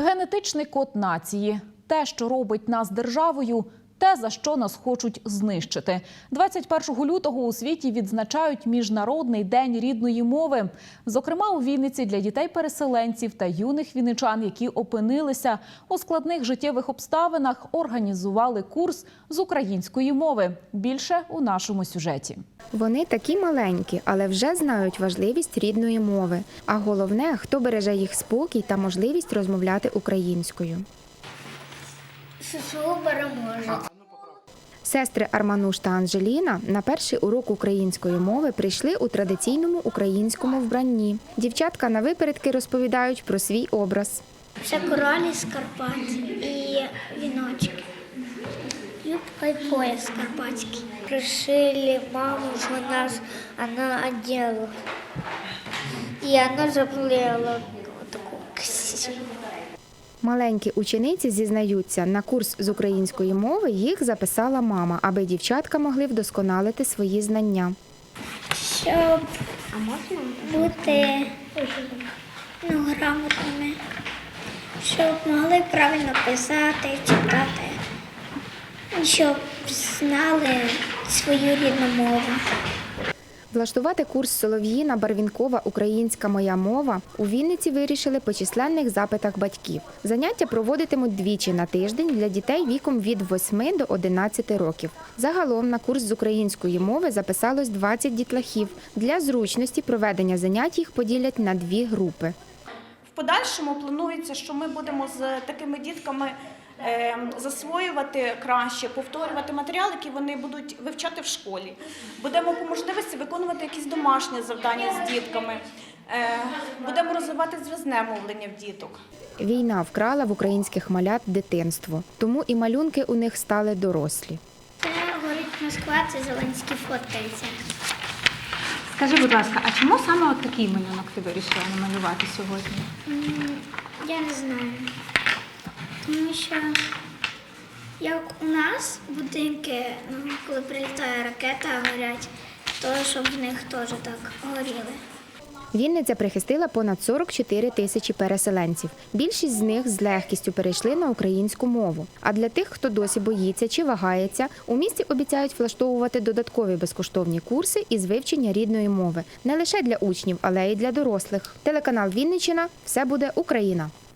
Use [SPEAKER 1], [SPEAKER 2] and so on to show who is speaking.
[SPEAKER 1] Генетичний код нації те, що робить нас державою. Те, за що нас хочуть знищити, 21 лютого у світі відзначають міжнародний день рідної мови. Зокрема, у Вінниці для дітей-переселенців та юних вінничан, які опинилися у складних життєвих обставинах, організували курс з української мови. Більше у нашому сюжеті.
[SPEAKER 2] Вони такі маленькі, але вже знають важливість рідної мови. А головне, хто береже їх спокій та можливість розмовляти українською.
[SPEAKER 3] ССУ переможе.
[SPEAKER 2] Сестри Армануш та Анжеліна на перший урок української мови прийшли у традиційному українському вбранні. Дівчатка на випередки розповідають про свій образ.
[SPEAKER 3] Це коралі з Карпат і віночки. Юбка і пояс карпатський. Пришили маму, що нас вона одела. І вона заплела таку ксі.
[SPEAKER 2] Маленькі учениці зізнаються, на курс з української мови їх записала мама, аби дівчатка могли вдосконалити свої знання.
[SPEAKER 3] Щоб бути ну, грамотними, щоб могли правильно писати, читати, щоб знали свою рідну мову.
[SPEAKER 2] Влаштувати курс Солов'їна Барвінкова Українська моя мова у Вінниці вирішили по численних запитах батьків. Заняття проводитимуть двічі на тиждень для дітей віком від 8 до 11 років. Загалом на курс з української мови записалось 20 дітлахів. Для зручності проведення занять їх поділять на дві групи.
[SPEAKER 4] В подальшому планується, що ми будемо з такими дітками е, засвоювати краще, повторювати матеріал, який вони будуть вивчати в школі. Будемо по можливості виконувати якісь домашні завдання з дітками. Е, будемо розвивати зв'язне мовлення в діток.
[SPEAKER 2] Війна вкрала в українських малят дитинство, тому і малюнки у них стали дорослі.
[SPEAKER 3] Це горить Москва, це Зеленський фоткається.
[SPEAKER 5] Скажи, будь ласка, а чому саме от такий малюнок ти вирішила намалювати сьогодні?
[SPEAKER 3] Я не знаю. Тому що як у нас будинки, ну, коли прилітає ракета, горять, то щоб в них теж так горіли.
[SPEAKER 2] Вінниця прихистила понад 44 тисячі переселенців. Більшість з них з легкістю перейшли на українську мову. А для тих, хто досі боїться чи вагається, у місті обіцяють влаштовувати додаткові безкоштовні курси із вивчення рідної мови не лише для учнів, але й для дорослих. Телеканал Вінниччина все буде Україна.